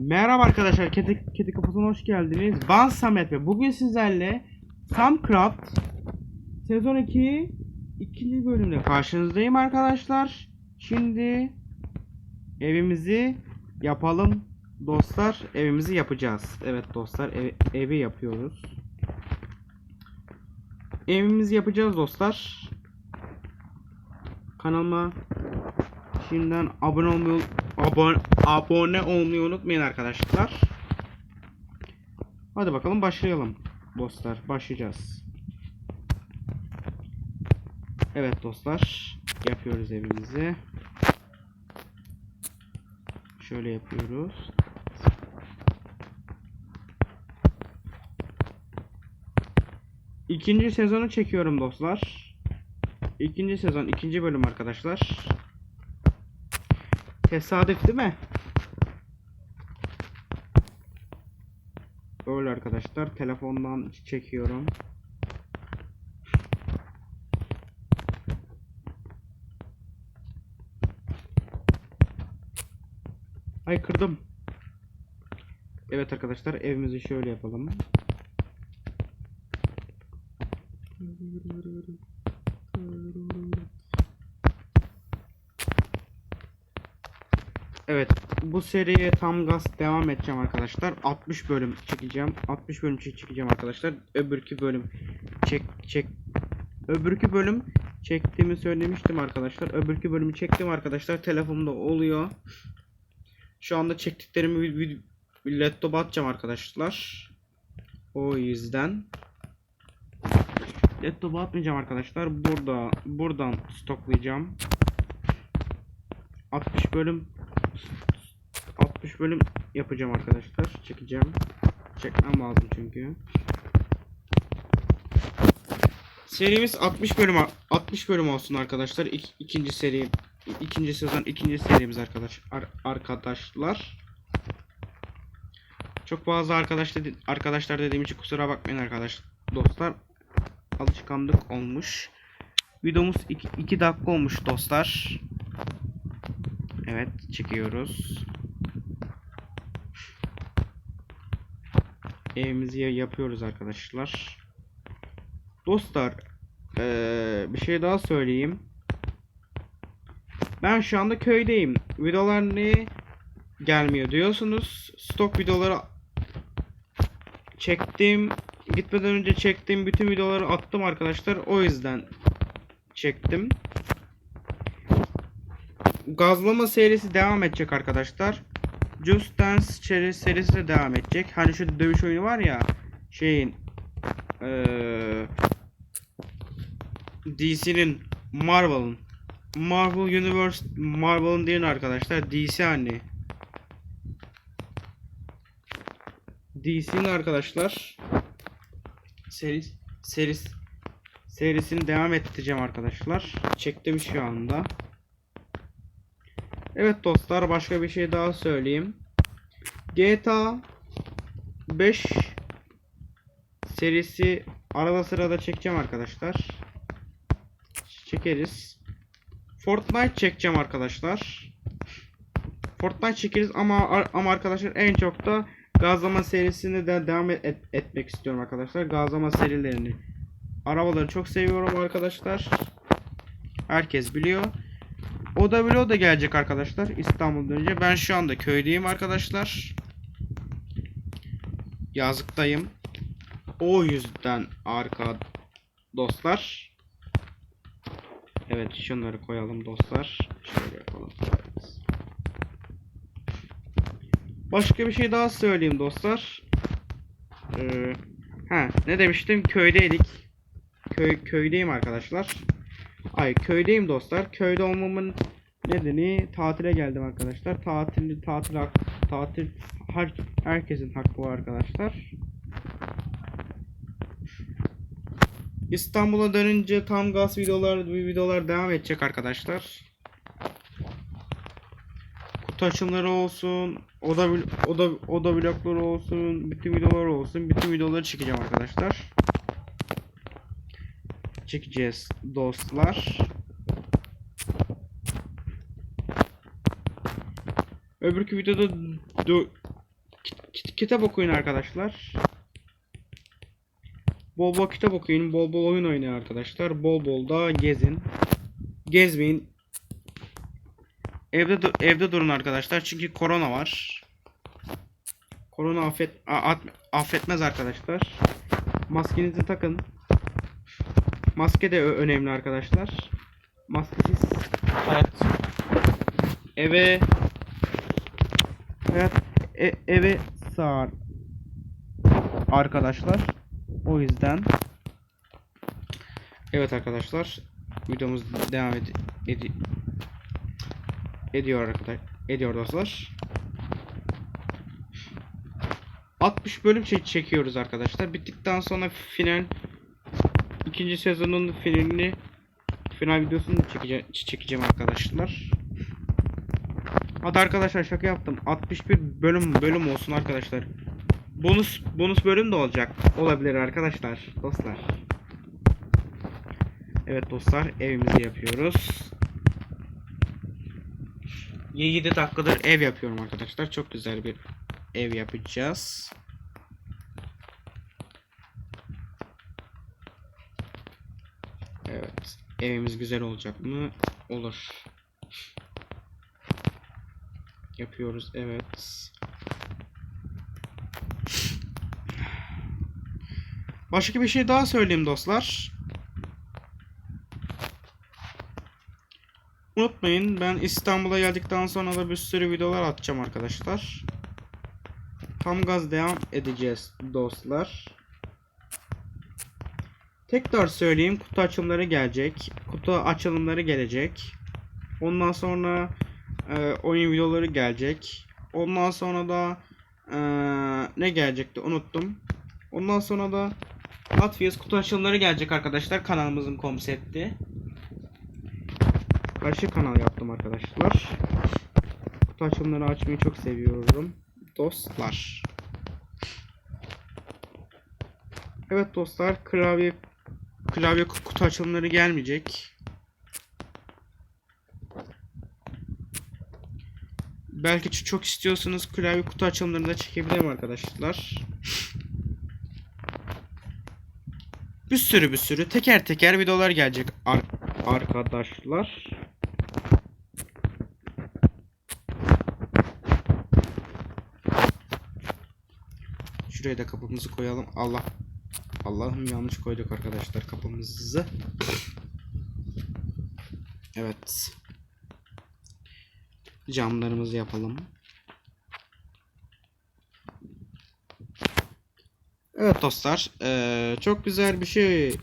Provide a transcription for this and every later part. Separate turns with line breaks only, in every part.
Merhaba arkadaşlar, Kedi, Kedi Kafası'na hoş geldiniz. Ben Samet ve bugün sizlerle Samcraft sezon 2 ikinci bölümde karşınızdayım arkadaşlar. Şimdi evimizi yapalım dostlar. Evimizi yapacağız. Evet dostlar, ev- evi yapıyoruz. Evimizi yapacağız dostlar. Kanalıma Şimdiden abone olmayı abone, abone olmayı unutmayın arkadaşlar. Hadi bakalım başlayalım dostlar. Başlayacağız. Evet dostlar. Yapıyoruz evimizi. Şöyle yapıyoruz. İkinci sezonu çekiyorum dostlar. İkinci sezon, ikinci bölüm arkadaşlar. Tesadüf değil mi? Öyle arkadaşlar. Telefondan çekiyorum. Ay kırdım. Evet arkadaşlar evimizi şöyle yapalım. Bu seriye tam gaz devam edeceğim arkadaşlar. 60 bölüm çekeceğim. 60 bölüm çek- çekeceğim arkadaşlar. Öbürkü bölüm çek çek Öbürkü bölüm çektiğimi söylemiştim arkadaşlar. Öbürkü bölümü çektim arkadaşlar. Telefonumda oluyor. Şu anda çektiklerimi laptopa atacağım arkadaşlar. O yüzden laptopa atmayacağım arkadaşlar. Burada buradan stoklayacağım. 60 bölüm 60 bölüm yapacağım arkadaşlar. Çekeceğim. Çekmem lazım çünkü. Serimiz 60 bölüm 60 bölüm olsun arkadaşlar. İk, ikinci seri ikinci sezon ikinci serimiz arkadaş ar- arkadaşlar. Çok fazla arkadaş dedi, arkadaşlar dediğim için kusura bakmayın arkadaş dostlar. Alışkanlık olmuş. Videomuz 2 dakika olmuş dostlar. Evet çekiyoruz. Evimizi ya- yapıyoruz arkadaşlar. Dostlar eee, bir şey daha söyleyeyim. Ben şu anda köydeyim. Videolar ne gelmiyor diyorsunuz. Stok videoları çektim. Gitmeden önce çektiğim bütün videoları attım arkadaşlar. O yüzden çektim. Gazlama serisi devam edecek arkadaşlar. Just Dance seri- serisi de devam edecek. Hani şu dövüş oyunu var ya şeyin eee DC'nin Marvel'ın Marvel Universe Marvel'ın değil arkadaşlar DC hani DC'nin arkadaşlar seris seris serisini devam ettireceğim arkadaşlar. Çektim şu anda. Evet dostlar başka bir şey daha söyleyeyim. GTA 5 serisi arada sırada çekeceğim arkadaşlar. Çekeriz. Fortnite çekeceğim arkadaşlar. Fortnite çekeriz ama ama arkadaşlar en çok da gazlama serisini de devam et, et- etmek istiyorum arkadaşlar. Gazlama serilerini. Arabaları çok seviyorum arkadaşlar. Herkes biliyor. O da vlog da gelecek arkadaşlar İstanbul'dan önce. Ben şu anda köydeyim arkadaşlar. Yazlıktayım. O yüzden arka dostlar. Evet şunları koyalım dostlar. Şöyle yapalım. Başka bir şey daha söyleyeyim dostlar. Ee, ha ne demiştim köydeydik. Köy köydeyim arkadaşlar. Ay köydeyim dostlar. Köyde olmamın nedeni tatile geldim arkadaşlar. Tatil tatil tatil her, herkesin hakkı var arkadaşlar. İstanbul'a dönünce tam gaz videolar videolar devam edecek arkadaşlar. Kutu olsun, oda oda oda vlogları olsun, bütün videolar olsun, bütün videoları çekeceğim arkadaşlar. Çekeceğiz dostlar. Öbürkü videoda kit- kitap okuyun arkadaşlar. Bol bol kitap okuyun, bol bol oyun oynayın arkadaşlar. Bol bol da gezin. Gezmeyin. Evde evde durun arkadaşlar çünkü korona var. Korona affet affetmez arkadaşlar. Maskenizi takın. Maske de önemli arkadaşlar. Maskesiz hayat eve hayat e- eve sığar arkadaşlar. O yüzden Evet arkadaşlar videomuz devam ed edi- ediyor arkadaşlar. Ediyor dostlar. 60 bölüm çek çekiyoruz arkadaşlar. Bittikten sonra final ikinci sezonun finalini final videosunu çekeceğim, çekeceğim arkadaşlar. Hadi arkadaşlar şaka yaptım. 61 bölüm bölüm olsun arkadaşlar. Bonus bonus bölüm de olacak. Olabilir arkadaşlar. Dostlar. Evet dostlar evimizi yapıyoruz. 7 dakikadır ev yapıyorum arkadaşlar. Çok güzel bir ev yapacağız. Evet. Evimiz güzel olacak mı? Olur. Yapıyoruz. Evet. Başka bir şey daha söyleyeyim dostlar. Unutmayın ben İstanbul'a geldikten sonra da bir sürü videolar atacağım arkadaşlar. Tam gaz devam edeceğiz dostlar. Tekrar söyleyeyim kutu açılımları gelecek. Kutu açılımları gelecek. Ondan sonra e, oyun videoları gelecek. Ondan sonra da e, ne gelecekti unuttum. Ondan sonra da Latvias kutu açılımları gelecek arkadaşlar kanalımızın konsepti. Karşı kanal yaptım arkadaşlar. Kutu açılımları açmayı çok seviyorum. Dostlar. Evet dostlar klavye klavye ku- kutu açılımları gelmeyecek. Belki çok istiyorsanız klavye kutu açılımlarını da çekebilirim arkadaşlar. Bir sürü bir sürü teker teker videolar gelecek ar- arkadaşlar. Şuraya da kapımızı koyalım. Allah Allah'ım yanlış koyduk arkadaşlar kapımızı. Evet. Camlarımızı yapalım. Evet dostlar, eee, çok güzel bir şey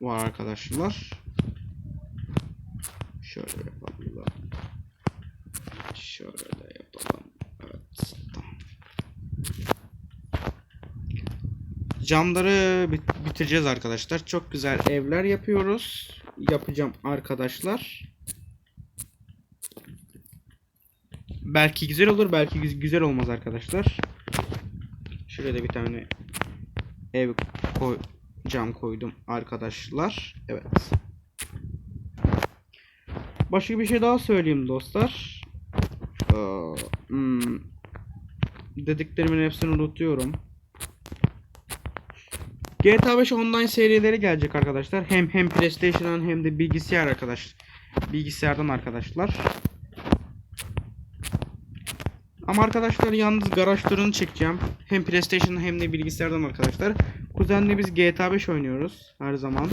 var arkadaşlar. Şöyle yapalım. Şöyle yapalım. Evet. Tamam. Camları bit- bitireceğiz arkadaşlar. Çok güzel evler yapıyoruz. Yapacağım arkadaşlar. Belki güzel olur, belki güz- güzel olmaz arkadaşlar. Şuraya da bir tane ev koy cam koydum arkadaşlar. Evet. Başka bir şey daha söyleyeyim dostlar. Ee, hmm, dediklerimin hepsini unutuyorum. GTA 5 online serileri gelecek arkadaşlar. Hem hem PlayStation'dan hem de bilgisayar arkadaş bilgisayardan arkadaşlar. Ama arkadaşlar yalnız garaj turunu çekeceğim. Hem PlayStation hem de bilgisayardan arkadaşlar. Kuzenle biz GTA 5 oynuyoruz her zaman.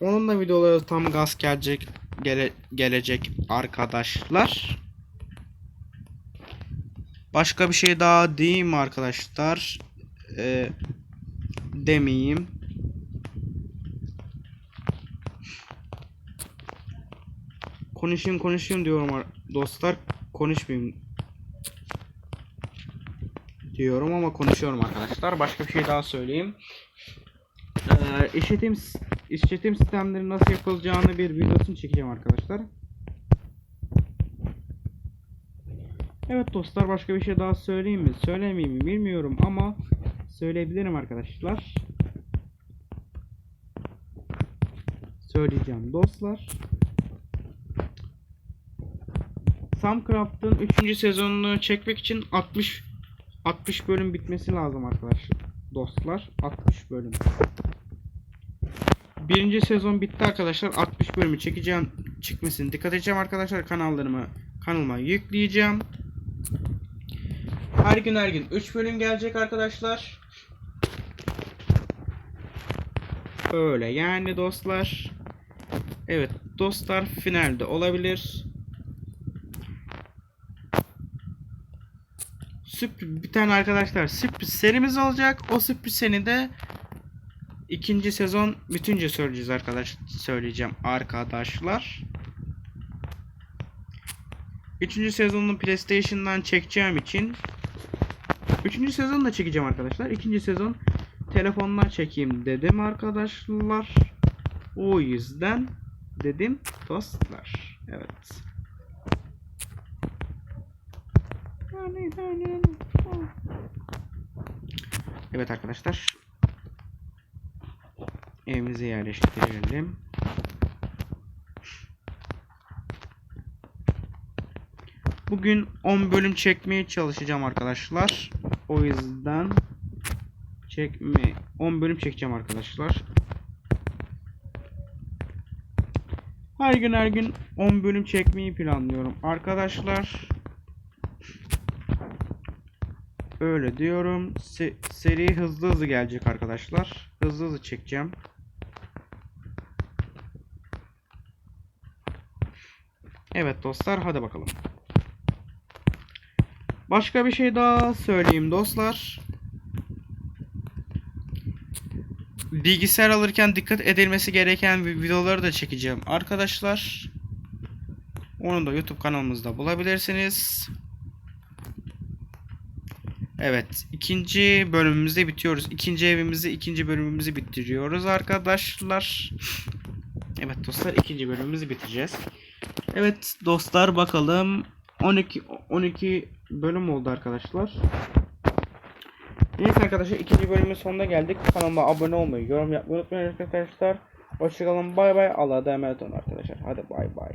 Onun da videoları tam gaz gelecek gele, gelecek arkadaşlar. Başka bir şey daha diyeyim arkadaşlar? Ee, demeyeyim. Konuşayım konuşayım diyorum ar- dostlar. Konuşmayayım diyorum ama konuşuyorum arkadaşlar. Başka bir şey daha söyleyeyim. Ee, işletim işletim sistemleri nasıl yapılacağını bir videosunu çekeceğim arkadaşlar. Evet dostlar başka bir şey daha söyleyeyim mi? Söylemeyeyim mi bilmiyorum ama söyleyebilirim arkadaşlar. Söyleyeceğim dostlar. Samcraft'ın 3. sezonunu çekmek için 60 60 bölüm bitmesi lazım arkadaşlar. Dostlar 60 bölüm. Birinci sezon bitti arkadaşlar. 60 bölümü çekeceğim. Çıkmasın. Dikkat edeceğim arkadaşlar. Kanallarımı kanalıma yükleyeceğim. Her gün her gün 3 bölüm gelecek arkadaşlar. Öyle yani dostlar. Evet dostlar finalde olabilir. Sürpriz bir tane arkadaşlar sürpriz serimiz olacak. O sürpriz seni de ikinci sezon bütünce söyleyeceğiz arkadaş söyleyeceğim arkadaşlar. Üçüncü sezonunu PlayStation'dan çekeceğim için Üçüncü sezonu da çekeceğim arkadaşlar. İkinci sezon telefondan çekeyim dedim arkadaşlar. O yüzden dedim dostlar. Evet. Evet arkadaşlar. Evimize yerleştirelim. Bugün 10 bölüm çekmeye çalışacağım arkadaşlar. O yüzden çekme 10 bölüm çekeceğim arkadaşlar. Her gün her gün 10 bölüm çekmeyi planlıyorum arkadaşlar. Öyle diyorum. Se- seri hızlı hızlı gelecek arkadaşlar. Hızlı hızlı çekeceğim. Evet dostlar hadi bakalım. Başka bir şey daha söyleyeyim dostlar. Bilgisayar alırken dikkat edilmesi gereken vi- videoları da çekeceğim arkadaşlar. Onu da YouTube kanalımızda bulabilirsiniz. Evet, ikinci bölümümüzde bitiyoruz. İkinci evimizi, ikinci bölümümüzü bitiriyoruz arkadaşlar. Evet dostlar, ikinci bölümümüzü bitireceğiz. Evet dostlar bakalım 12 12 bölüm oldu arkadaşlar. Neyse arkadaşlar ikinci bölümün sonuna geldik. Kanalıma abone olmayı, yorum yapmayı unutmayın arkadaşlar. Hoşçakalın bay bay. Allah'a emanet olun arkadaşlar. Hadi bay bay.